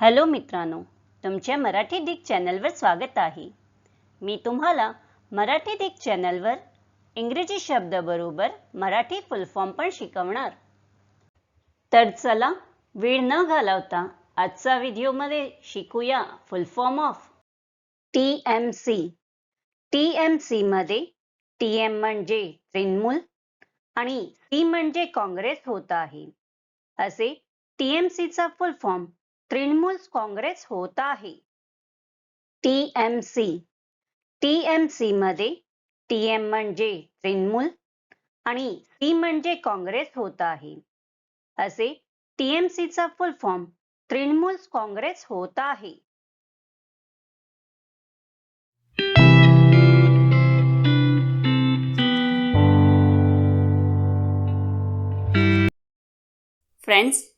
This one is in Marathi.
हॅलो मित्रांनो तुमच्या मराठी डिक चॅनलवर स्वागत आहे. मी तुम्हाला मराठी डिक चॅनलवर इंग्रजी शब्दाबरोबर मराठी फुल फॉर्म पण शिकवणार. तर चला वेळ न घालवता आजचा व्हिडिओमध्ये शिकूया full form of T M C T M सीमध्ये टी एम म्हणजे तृणमूल आणि सी म्हणजे काँग्रेस होत आहे. असे टी एम सीचा फुल फॉर्म तृणमूल काँग्रेस होत आहे. टीएमसी. टीएमसी मध्ये टीएम म्हणजे तृणमूल आणि सी म्हणजे काँग्रेस होत आहे. असे टीएमसीचा फुल फॉर्म तृणमूल काँग्रेस होत आहे. फ्रेंड्स